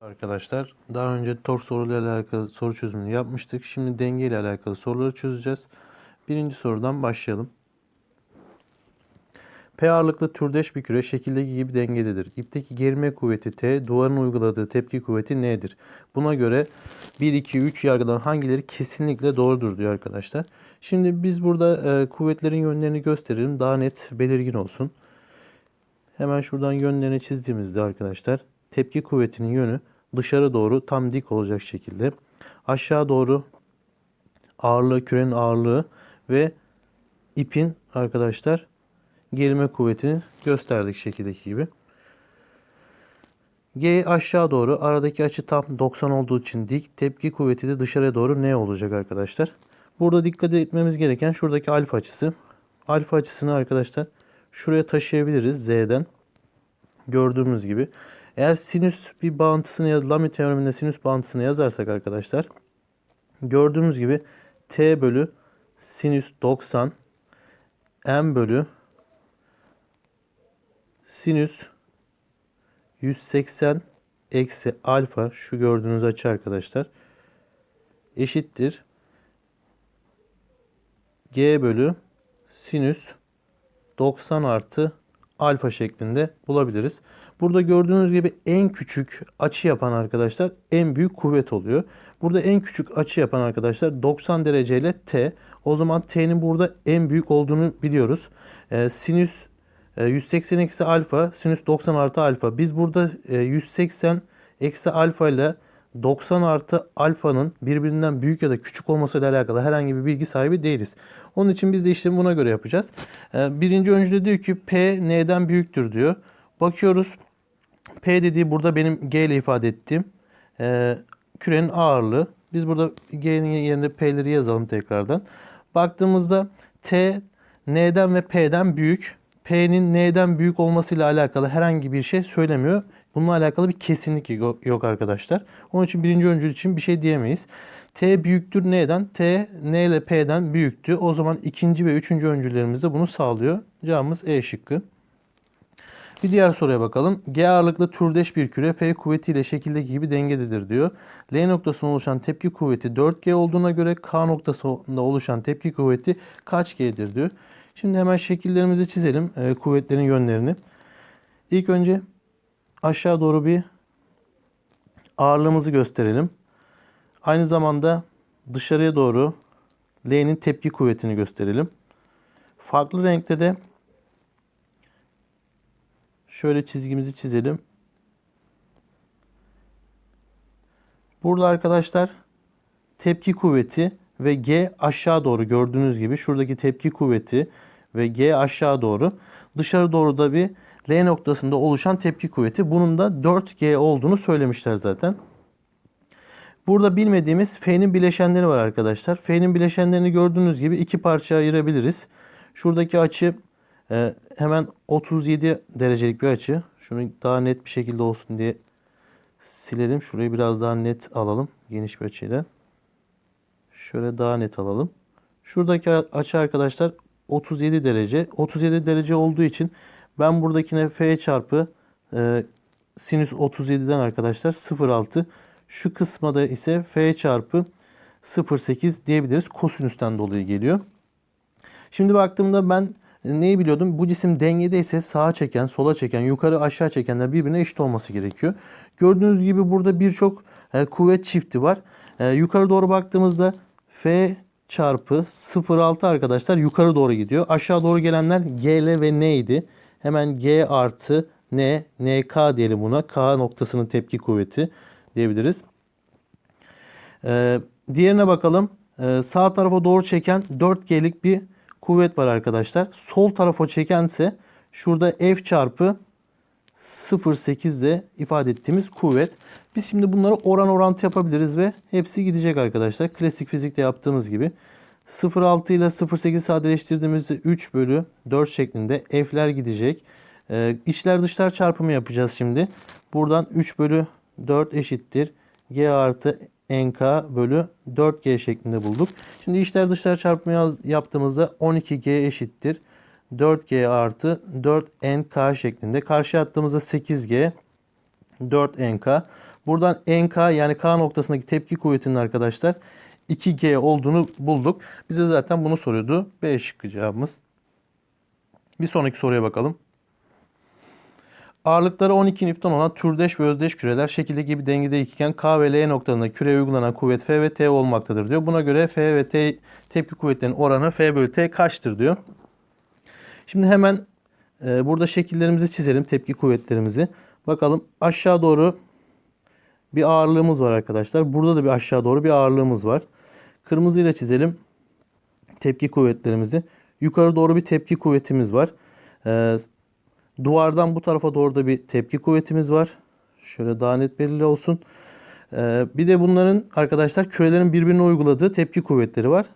Arkadaşlar daha önce tork soruyla alakalı soru çözümünü yapmıştık. Şimdi denge ile alakalı soruları çözeceğiz. Birinci sorudan başlayalım. P ağırlıklı türdeş bir küre şekildeki gibi dengededir. İpteki gerilme kuvveti T, duvarın uyguladığı tepki kuvveti N'dir. Buna göre 1, 2, 3 yargıdan hangileri kesinlikle doğrudur diyor arkadaşlar. Şimdi biz burada e, kuvvetlerin yönlerini gösterelim. Daha net, belirgin olsun. Hemen şuradan yönlerini çizdiğimizde arkadaşlar tepki kuvvetinin yönü dışarı doğru tam dik olacak şekilde aşağı doğru ağırlığı, kürenin ağırlığı ve ipin arkadaşlar gerilme kuvvetini gösterdik şekildeki gibi. G aşağı doğru aradaki açı tam 90 olduğu için dik. Tepki kuvveti de dışarıya doğru ne olacak arkadaşlar? Burada dikkat etmemiz gereken şuradaki alfa açısı. Alfa açısını arkadaşlar şuraya taşıyabiliriz Z'den. Gördüğümüz gibi. Eğer sinüs bir bağıntısını ya Lamy teoreminde sinüs bağıntısını yazarsak arkadaşlar gördüğümüz gibi t bölü sinüs 90 m bölü sinüs 180 eksi alfa şu gördüğünüz açı arkadaşlar eşittir g bölü sinüs 90 artı alfa şeklinde bulabiliriz. Burada gördüğünüz gibi en küçük açı yapan arkadaşlar en büyük kuvvet oluyor. Burada en küçük açı yapan arkadaşlar 90 derece ile t. O zaman t'nin burada en büyük olduğunu biliyoruz. Ee, sinüs e, 180 eksi alfa, sinüs 90 artı alfa. Biz burada e, 180 eksi alfa ile 90 artı alfanın birbirinden büyük ya da küçük olmasıyla alakalı herhangi bir bilgi sahibi değiliz. Onun için biz de işlemi buna göre yapacağız. Ee, birinci öncüde diyor ki P N'den büyüktür diyor. Bakıyoruz. P dediği burada benim G ile ifade ettiğim e, kürenin ağırlığı. Biz burada G'nin yerine P'leri yazalım tekrardan. Baktığımızda T N'den ve P'den büyük. P'nin N'den büyük olmasıyla alakalı herhangi bir şey söylemiyor. Bununla alakalı bir kesinlik yok arkadaşlar. Onun için birinci öncül için bir şey diyemeyiz. T büyüktür N'den. T N ile P'den büyüktü. O zaman ikinci ve üçüncü öncüllerimiz de bunu sağlıyor. Cevabımız E şıkkı. Bir diğer soruya bakalım. G ağırlıklı türdeş bir küre F kuvvetiyle şekildeki gibi dengededir diyor. L noktasında oluşan tepki kuvveti 4G olduğuna göre K noktasında oluşan tepki kuvveti kaç G'dir diyor. Şimdi hemen şekillerimizi çizelim. E, kuvvetlerin yönlerini. İlk önce aşağı doğru bir ağırlığımızı gösterelim. Aynı zamanda dışarıya doğru L'nin tepki kuvvetini gösterelim. Farklı renkte de şöyle çizgimizi çizelim. Burada arkadaşlar tepki kuvveti ve G aşağı doğru gördüğünüz gibi şuradaki tepki kuvveti ve G aşağı doğru dışarı doğru da bir L noktasında oluşan tepki kuvveti. Bunun da 4G olduğunu söylemişler zaten. Burada bilmediğimiz F'nin bileşenleri var arkadaşlar. F'nin bileşenlerini gördüğünüz gibi iki parçaya ayırabiliriz. Şuradaki açı e, hemen 37 derecelik bir açı. Şunu daha net bir şekilde olsun diye silelim. Şurayı biraz daha net alalım. Geniş bir açıyla. Şöyle daha net alalım. Şuradaki açı arkadaşlar 37 derece. 37 derece olduğu için ben buradakine F çarpı e, sinüs 37'den arkadaşlar 0.6 şu kısma da ise F çarpı 0.8 diyebiliriz. Kosinüsten dolayı geliyor. Şimdi baktığımda ben neyi biliyordum? Bu cisim dengede ise sağa çeken, sola çeken, yukarı aşağı çekenler birbirine eşit olması gerekiyor. Gördüğünüz gibi burada birçok e, kuvvet çifti var. E, yukarı doğru baktığımızda F çarpı 0.6 arkadaşlar yukarı doğru gidiyor. Aşağı doğru gelenler GL ve N idi. Hemen G artı N, NK diyelim buna. K noktasının tepki kuvveti diyebiliriz. Ee, diğerine bakalım. Ee, sağ tarafa doğru çeken 4G'lik bir kuvvet var arkadaşlar. Sol tarafa çekense şurada F çarpı 0.8 ile ifade ettiğimiz kuvvet. Biz şimdi bunları oran orantı yapabiliriz ve hepsi gidecek arkadaşlar. Klasik fizikte yaptığımız gibi. 0.6 ile 0.8 sadeleştirdiğimizde 3 bölü 4 şeklinde F'ler gidecek. Ee, içler dışlar çarpımı yapacağız şimdi. Buradan 3 bölü 4 eşittir. G artı NK bölü 4G şeklinde bulduk. Şimdi içler dışlar çarpımı yaptığımızda 12G eşittir. 4G artı 4NK şeklinde. Karşı attığımızda 8G 4NK. Buradan NK yani K noktasındaki tepki kuvvetinin arkadaşlar 2G olduğunu bulduk. Bize zaten bunu soruyordu. B şıkkı cevabımız. Bir sonraki soruya bakalım. Ağırlıkları 12 Newton olan türdeş ve özdeş küreler şekildeki bir dengede iken K ve L noktalarında küreye uygulanan kuvvet F ve T olmaktadır diyor. Buna göre F ve T tepki kuvvetlerinin oranı F bölü T kaçtır diyor. Şimdi hemen e, burada şekillerimizi çizelim. Tepki kuvvetlerimizi. Bakalım aşağı doğru bir ağırlığımız var arkadaşlar. Burada da bir aşağı doğru bir ağırlığımız var. Kırmızı ile çizelim tepki kuvvetlerimizi. Yukarı doğru bir tepki kuvvetimiz var. Ee, duvardan bu tarafa doğru da bir tepki kuvvetimiz var. Şöyle daha net belirli olsun. Ee, bir de bunların arkadaşlar kürelerin birbirine uyguladığı tepki kuvvetleri var.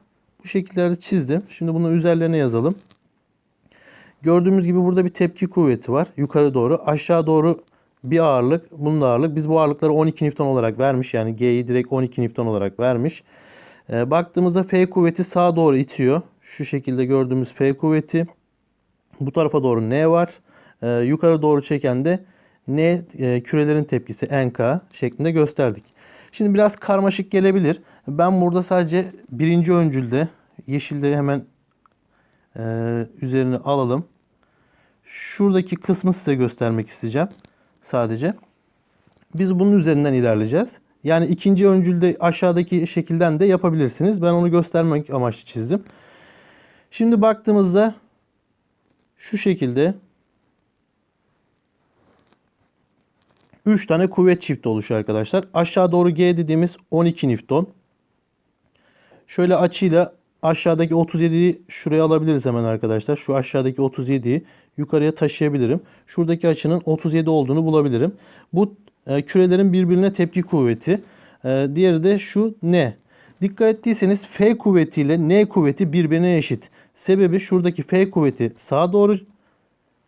Bu şekillerde çizdim. Şimdi bunu üzerlerine yazalım. Gördüğümüz gibi burada bir tepki kuvveti var. Yukarı doğru. Aşağı doğru bir ağırlık. Bunun da ağırlık. Biz bu ağırlıkları 12 Newton olarak vermiş. Yani G'yi direkt 12 Newton olarak vermiş. Ee, baktığımızda F kuvveti sağa doğru itiyor. Şu şekilde gördüğümüz F kuvveti. Bu tarafa doğru N var. Ee, yukarı doğru çeken de N e, kürelerin tepkisi NK şeklinde gösterdik. Şimdi biraz karmaşık gelebilir. Ben burada sadece birinci öncülde yeşilde hemen e, üzerine alalım. Şuradaki kısmı size göstermek isteyeceğim sadece. Biz bunun üzerinden ilerleyeceğiz. Yani ikinci öncülde aşağıdaki şekilden de yapabilirsiniz. Ben onu göstermek amaçlı çizdim. Şimdi baktığımızda şu şekilde 3 tane kuvvet çifti oluşuyor arkadaşlar. Aşağı doğru G dediğimiz 12 Newton. Şöyle açıyla aşağıdaki 37'yi şuraya alabiliriz hemen arkadaşlar. Şu aşağıdaki 37'yi yukarıya taşıyabilirim. Şuradaki açının 37 olduğunu bulabilirim. Bu e, kürelerin birbirine tepki kuvveti. E, diğeri de şu N. Dikkat ettiyseniz F kuvvetiyle N kuvveti birbirine eşit. Sebebi şuradaki F kuvveti sağa doğru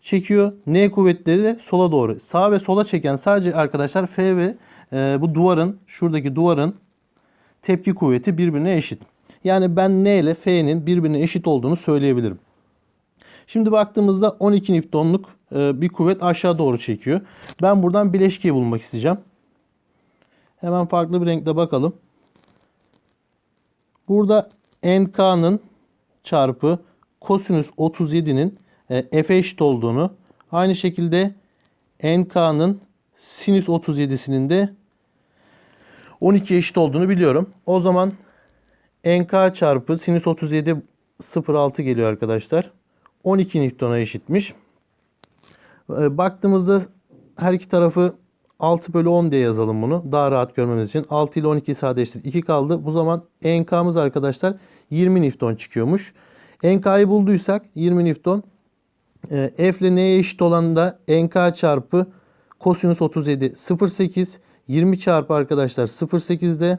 çekiyor. N kuvvetleri de sola doğru. Sağa ve sola çeken sadece arkadaşlar F ve e, bu duvarın şuradaki duvarın tepki kuvveti birbirine eşit. Yani ben N ile F'nin birbirine eşit olduğunu söyleyebilirim. Şimdi baktığımızda 12 Newton'luk e, bir kuvvet aşağı doğru çekiyor. Ben buradan bileşkeyi bulmak isteyeceğim. Hemen farklı bir renkle bakalım. Burada NK'nın çarpı kosinüs 37'nin e, F'e eşit olduğunu, aynı şekilde NK'nın sinüs 37'sinin de 12 eşit olduğunu biliyorum. O zaman NK çarpı sinüs 37 0.6 geliyor arkadaşlar. 12 Newton'a eşitmiş. E, baktığımızda her iki tarafı 6 bölü 10 diye yazalım bunu. Daha rahat görmemiz için. 6 ile 12 sadeleştir. 2 kaldı. Bu zaman NK'mız arkadaşlar 20 Newton çıkıyormuş. NK'yı bulduysak 20 Newton. E, F ile N'ye eşit olan da NK çarpı kosinüs 37 0.8 20 çarpı arkadaşlar 0.8'de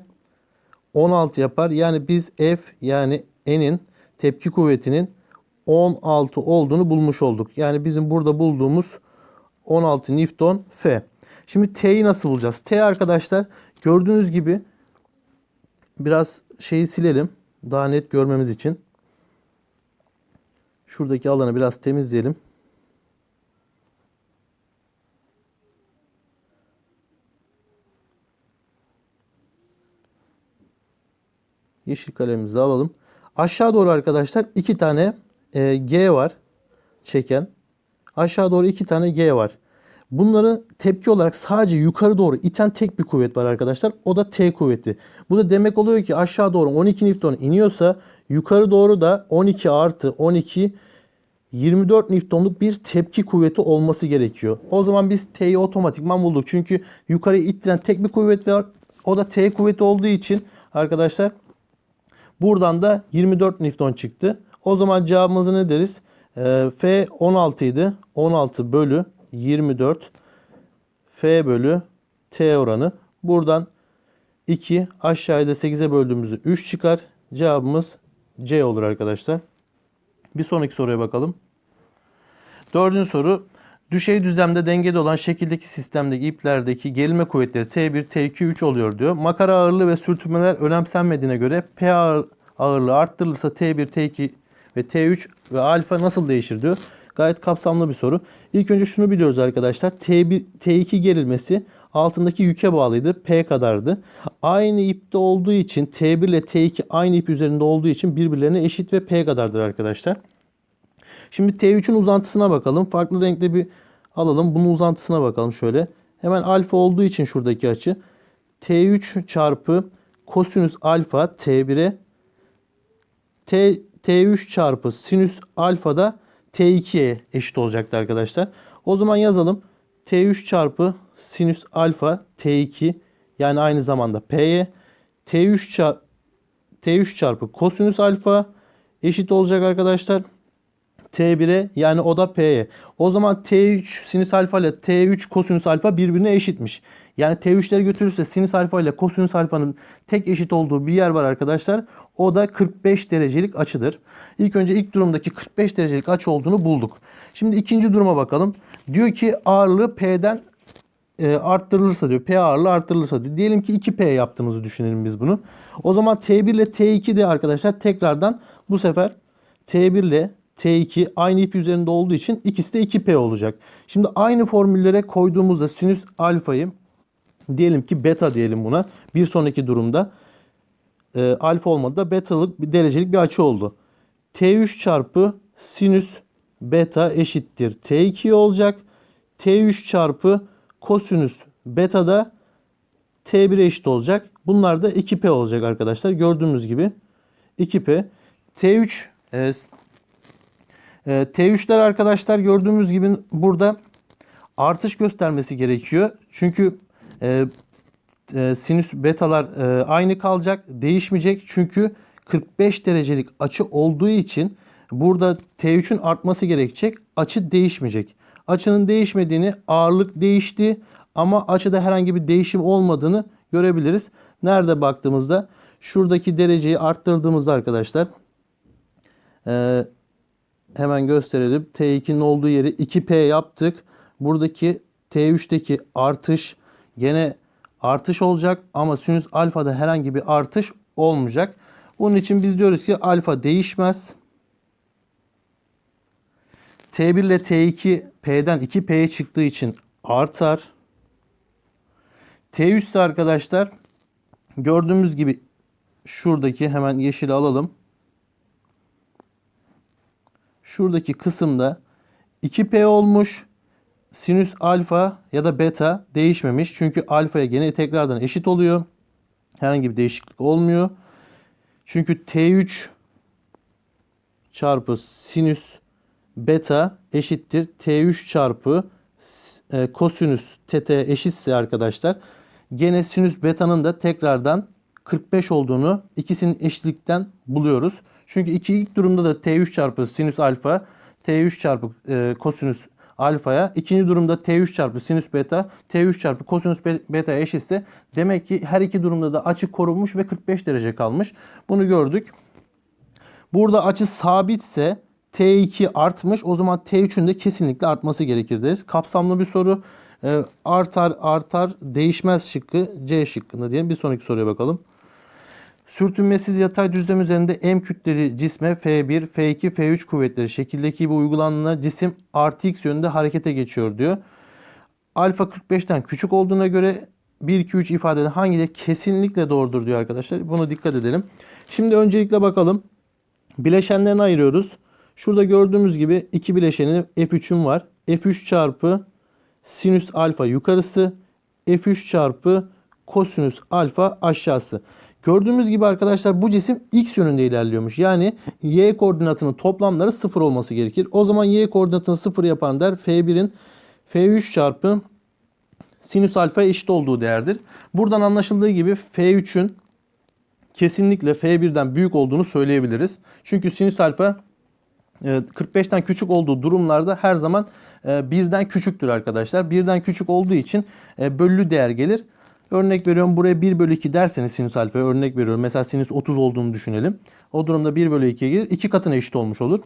16 yapar. Yani biz F yani N'in tepki kuvvetinin 16 olduğunu bulmuş olduk. Yani bizim burada bulduğumuz 16 Newton F. Şimdi T'yi nasıl bulacağız? T arkadaşlar gördüğünüz gibi biraz şeyi silelim. Daha net görmemiz için. Şuradaki alanı biraz temizleyelim. Yeşil kalemimizi alalım. Aşağı doğru arkadaşlar iki tane e, G var çeken. Aşağı doğru iki tane G var. Bunları tepki olarak sadece yukarı doğru iten tek bir kuvvet var arkadaşlar. O da T kuvveti. Bu da demek oluyor ki aşağı doğru 12 Newton iniyorsa yukarı doğru da 12 artı 12 24 Newton'luk bir tepki kuvveti olması gerekiyor. O zaman biz T'yi otomatikman bulduk. Çünkü yukarıya ittiren tek bir kuvvet var. O da T kuvveti olduğu için arkadaşlar buradan da 24 Newton çıktı. O zaman cevabımızı ne deriz? Ee, F 16 idi. 16 bölü 24 F bölü T oranı. Buradan 2 aşağıda 8'e böldüğümüzde 3 çıkar. Cevabımız C olur arkadaşlar. Bir sonraki soruya bakalım. Dördüncü soru. Düşey düzlemde dengede olan şekildeki sistemdeki iplerdeki gerilme kuvvetleri T1, T2, 3 oluyor diyor. Makara ağırlığı ve sürtünmeler önemsenmediğine göre P ağır, ağırlığı arttırılırsa T1, T2 ve T3 ve alfa nasıl değişir diyor. Gayet kapsamlı bir soru. İlk önce şunu biliyoruz arkadaşlar. T1, T2 gerilmesi altındaki yüke bağlıydı. P kadardı. Aynı ipte olduğu için T1 ile T2 aynı ip üzerinde olduğu için birbirlerine eşit ve P kadardır arkadaşlar. Şimdi T3'ün uzantısına bakalım. Farklı renkli bir alalım. Bunun uzantısına bakalım şöyle. Hemen alfa olduğu için şuradaki açı. T3 çarpı kosinüs alfa T1'e T, T3 çarpı sinüs alfa da T2'ye eşit olacaktı arkadaşlar. O zaman yazalım. T3 çarpı sinüs alfa T2 yani aynı zamanda P'ye T3 çarpı T3 çarpı kosinüs alfa eşit olacak arkadaşlar. T1'e yani o da P'ye. O zaman T3 sinüs alfa ile T3 kosinüs alfa birbirine eşitmiş. Yani T3'leri götürürse sinüs alfa ile kosinüs alfanın tek eşit olduğu bir yer var arkadaşlar. O da 45 derecelik açıdır. İlk önce ilk durumdaki 45 derecelik açı olduğunu bulduk. Şimdi ikinci duruma bakalım. Diyor ki ağırlığı P'den e, arttırılırsa diyor. P ağırlığı arttırılırsa diyor. Diyelim ki 2P yaptığımızı düşünelim biz bunu. O zaman T1 ile T2 de arkadaşlar tekrardan bu sefer T1 ile T2 aynı ip üzerinde olduğu için ikisi de 2P olacak. Şimdi aynı formüllere koyduğumuzda sinüs alfayı diyelim ki beta diyelim buna. Bir sonraki durumda e, alfa olmadı da betalık bir derecelik bir açı oldu. T3 çarpı sinüs beta eşittir T2 olacak. T3 çarpı kosinüs beta da T1'e eşit olacak. Bunlar da 2P olacak arkadaşlar. Gördüğümüz gibi 2P. T3 e, e, T3'ler arkadaşlar gördüğümüz gibi burada artış göstermesi gerekiyor. Çünkü e, e, sinüs betalar e, aynı kalacak, değişmeyecek. Çünkü 45 derecelik açı olduğu için burada T3'ün artması gerekecek. Açı değişmeyecek. Açının değişmediğini, ağırlık değişti ama açıda herhangi bir değişim olmadığını görebiliriz. Nerede baktığımızda şuradaki dereceyi arttırdığımızda arkadaşlar e, hemen gösterelim. T2'nin olduğu yeri 2P yaptık. Buradaki T3'teki artış gene artış olacak ama sinüs alfada herhangi bir artış olmayacak. Bunun için biz diyoruz ki alfa değişmez. T1 ile T2 P'den 2P'ye çıktığı için artar. T3 ise arkadaşlar gördüğümüz gibi şuradaki hemen yeşili alalım. Şuradaki kısımda 2P olmuş. Sinüs alfa ya da beta değişmemiş. Çünkü alfaya gene tekrardan eşit oluyor. Herhangi bir değişiklik olmuyor. Çünkü T3 çarpı sinüs beta eşittir T3 çarpı e, kosinüs tt eşitse arkadaşlar gene sinüs beta'nın da tekrardan 45 olduğunu ikisinin eşitlikten buluyoruz. Çünkü iki ilk durumda da T3 çarpı sinüs alfa T3 çarpı e, kosinüs alfaya. ikinci durumda T3 çarpı sinüs beta T3 çarpı kosinüs beta eşitse demek ki her iki durumda da açı korunmuş ve 45 derece kalmış. Bunu gördük. Burada açı sabitse T2 artmış. O zaman T3'ün de kesinlikle artması gerekir deriz. Kapsamlı bir soru. E, artar artar değişmez şıkkı C şıkkında diyelim. Bir sonraki soruya bakalım. Sürtünmesiz yatay düzlem üzerinde M kütleli cisme F1, F2, F3 kuvvetleri şekildeki gibi uygulandığında cisim artı x yönünde harekete geçiyor diyor. Alfa 45'ten küçük olduğuna göre 1, 2, 3 ifadede hangileri kesinlikle doğrudur diyor arkadaşlar. Buna dikkat edelim. Şimdi öncelikle bakalım. Bileşenlerini ayırıyoruz. Şurada gördüğümüz gibi iki bileşeni F3'üm var. F3 çarpı sinüs alfa yukarısı. F3 çarpı kosinüs alfa aşağısı. Gördüğümüz gibi arkadaşlar bu cisim x yönünde ilerliyormuş. Yani y koordinatının toplamları 0 olması gerekir. O zaman y koordinatını 0 yapan der F1'in F3 çarpı sinüs alfa eşit olduğu değerdir. Buradan anlaşıldığı gibi F3'ün kesinlikle F1'den büyük olduğunu söyleyebiliriz. Çünkü sinüs alfa 45'ten e, küçük olduğu durumlarda her zaman e, birden küçüktür arkadaşlar. Birden küçük olduğu için e, bölü değer gelir. Örnek veriyorum buraya 1 bölü 2 derseniz sinüs alfa örnek veriyorum. Mesela sinüs 30 olduğunu düşünelim. O durumda 1 bölü 2'ye gelir. 2 katına eşit olmuş olur.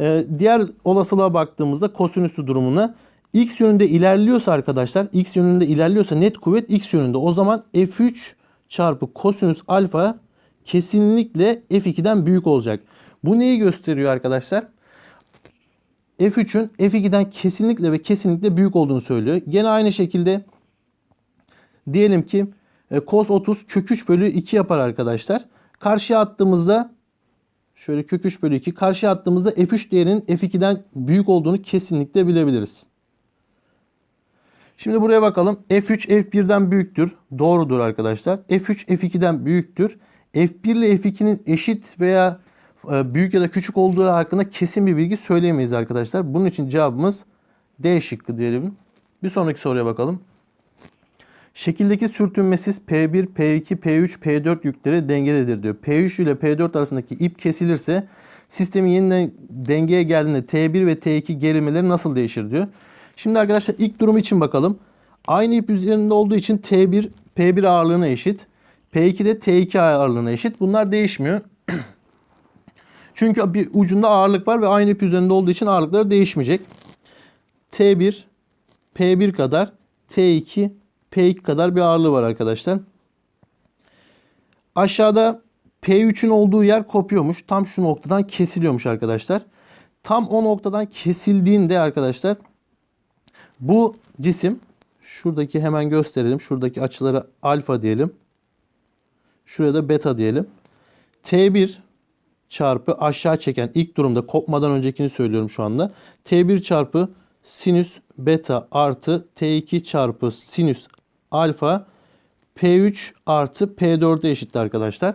Ee, diğer olasılığa baktığımızda kosinüsü durumuna x yönünde ilerliyorsa arkadaşlar x yönünde ilerliyorsa net kuvvet x yönünde. O zaman f3 çarpı kosinüs alfa kesinlikle f2'den büyük olacak. Bu neyi gösteriyor arkadaşlar? F3'ün F2'den kesinlikle ve kesinlikle büyük olduğunu söylüyor. Gene aynı şekilde Diyelim ki e, cos 30 kök 3 bölü 2 yapar arkadaşlar. Karşıya attığımızda şöyle kök 3 bölü 2 karşıya attığımızda f3 değerinin f2'den büyük olduğunu kesinlikle bilebiliriz. Şimdi buraya bakalım. F3 F1'den büyüktür. Doğrudur arkadaşlar. F3 F2'den büyüktür. F1 ile F2'nin eşit veya e, büyük ya da küçük olduğu hakkında kesin bir bilgi söyleyemeyiz arkadaşlar. Bunun için cevabımız D şıkkı diyelim. Bir sonraki soruya bakalım. Şekildeki sürtünmesiz P1, P2, P3, P4 yükleri dengededir diyor. P3 ile P4 arasındaki ip kesilirse sistemin yeniden dengeye geldiğinde T1 ve T2 gerilmeleri nasıl değişir diyor. Şimdi arkadaşlar ilk durum için bakalım. Aynı ip üzerinde olduğu için T1 P1 ağırlığına eşit. P2 de T2 ağırlığına eşit. Bunlar değişmiyor. Çünkü bir ucunda ağırlık var ve aynı ip üzerinde olduğu için ağırlıkları değişmeyecek. T1 P1 kadar T2 P2 kadar bir ağırlığı var arkadaşlar. Aşağıda P3'ün olduğu yer kopuyormuş. Tam şu noktadan kesiliyormuş arkadaşlar. Tam o noktadan kesildiğinde arkadaşlar bu cisim şuradaki hemen gösterelim. Şuradaki açılara alfa diyelim. Şuraya da beta diyelim. T1 çarpı aşağı çeken ilk durumda kopmadan öncekini söylüyorum şu anda. T1 çarpı sinüs beta artı T2 çarpı sinüs alfa P3 artı P4'e eşittir arkadaşlar.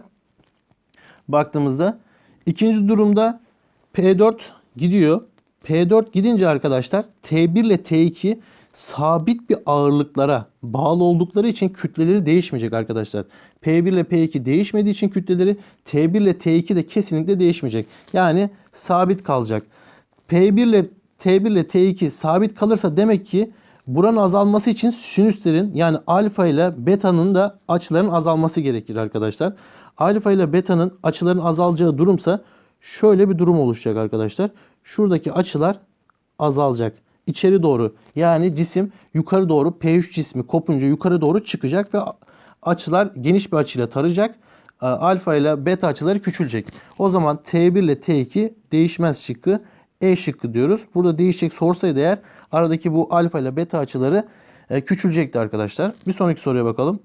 Baktığımızda ikinci durumda P4 gidiyor. P4 gidince arkadaşlar T1 ile T2 sabit bir ağırlıklara bağlı oldukları için kütleleri değişmeyecek arkadaşlar. P1 ile P2 değişmediği için kütleleri T1 ile T2 de kesinlikle değişmeyecek. Yani sabit kalacak. P1 ile T1 ile T2 sabit kalırsa demek ki buranın azalması için sinüslerin yani alfa ile beta'nın da açıların azalması gerekir arkadaşlar. Alfa ile beta'nın açıların azalacağı durumsa şöyle bir durum oluşacak arkadaşlar. Şuradaki açılar azalacak. İçeri doğru yani cisim yukarı doğru P3 cismi kopunca yukarı doğru çıkacak ve açılar geniş bir açıyla tarayacak. Alfa ile beta açıları küçülecek. O zaman T1 ile T2 değişmez şıkkı E şıkkı diyoruz. Burada değişecek sorsaydı eğer aradaki bu alfa ile beta açıları e, küçülecekti arkadaşlar. Bir sonraki soruya bakalım.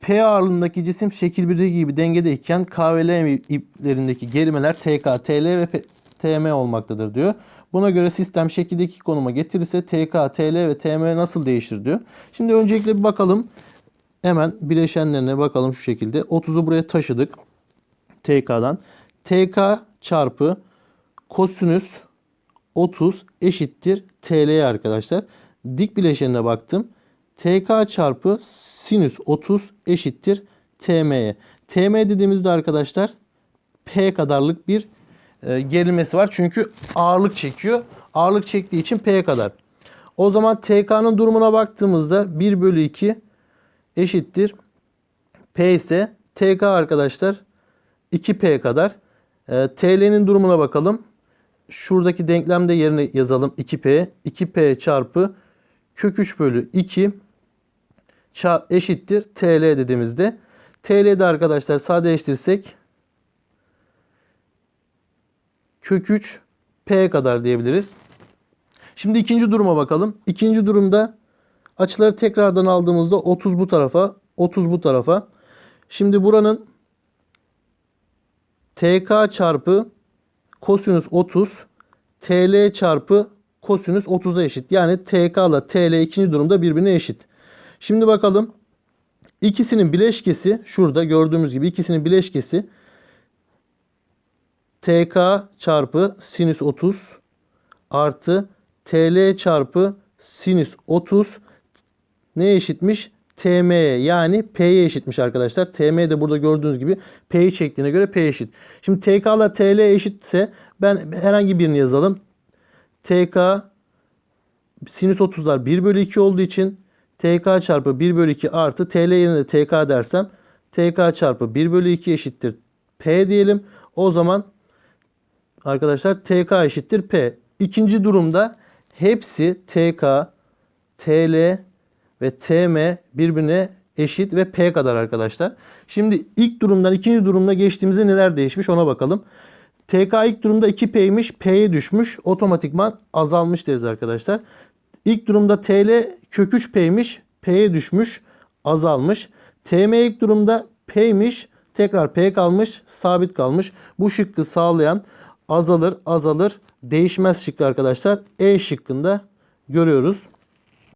P ağırlığındaki cisim şekil 1'deki gibi dengedeyken K ve iplerindeki gerimeler TK, TL ve P, TM olmaktadır diyor. Buna göre sistem şekildeki konuma getirirse TK, TL ve TM nasıl değişir diyor. Şimdi öncelikle bir bakalım. Hemen bileşenlerine bakalım şu şekilde. 30'u buraya taşıdık. TK'dan. TK çarpı kosinüs 30 eşittir TL'ye arkadaşlar. Dik bileşenine baktım. TK çarpı sinüs 30 eşittir TM'ye. TM dediğimizde arkadaşlar P kadarlık bir e, gerilmesi var. Çünkü ağırlık çekiyor. Ağırlık çektiği için P kadar. O zaman TK'nın durumuna baktığımızda 1 bölü 2 eşittir. P ise TK arkadaşlar 2P kadar. E, TL'nin durumuna bakalım. Şuradaki denklemde yerine yazalım 2P. 2P çarpı kök 3 bölü 2 eşittir TL dediğimizde. TL'de arkadaşlar sadeleştirsek kök 3 P kadar diyebiliriz. Şimdi ikinci duruma bakalım. İkinci durumda açıları tekrardan aldığımızda 30 bu tarafa, 30 bu tarafa. Şimdi buranın TK çarpı kosinüs 30 TL çarpı kosinüs 30'a eşit. Yani TK ile TL ikinci durumda birbirine eşit. Şimdi bakalım. İkisinin bileşkesi şurada gördüğümüz gibi ikisinin bileşkesi TK çarpı sinüs 30 artı TL çarpı sinüs 30 neye eşitmiş? TM'ye yani P'ye eşitmiş arkadaşlar. TM de burada gördüğünüz gibi P'yi çektiğine göre P eşit. Şimdi TK ile TL eşitse ben herhangi birini yazalım. TK sinüs 30'lar 1 bölü 2 olduğu için TK çarpı 1 bölü 2 artı TL yerine TK dersem TK çarpı 1 bölü 2 eşittir P diyelim. O zaman arkadaşlar TK eşittir P. İkinci durumda hepsi TK, TL ve TM birbirine eşit ve P kadar arkadaşlar. Şimdi ilk durumdan ikinci durumda geçtiğimizde neler değişmiş ona bakalım. TK ilk durumda 2P'ymiş. P'ye düşmüş. Otomatikman azalmış deriz arkadaşlar. İlk durumda TL kök 3P'ymiş. P'ye düşmüş, azalmış. TM ilk durumda P'ymiş, tekrar P kalmış, sabit kalmış. Bu şıkkı sağlayan azalır, azalır, değişmez şıkkı arkadaşlar E şıkkında görüyoruz.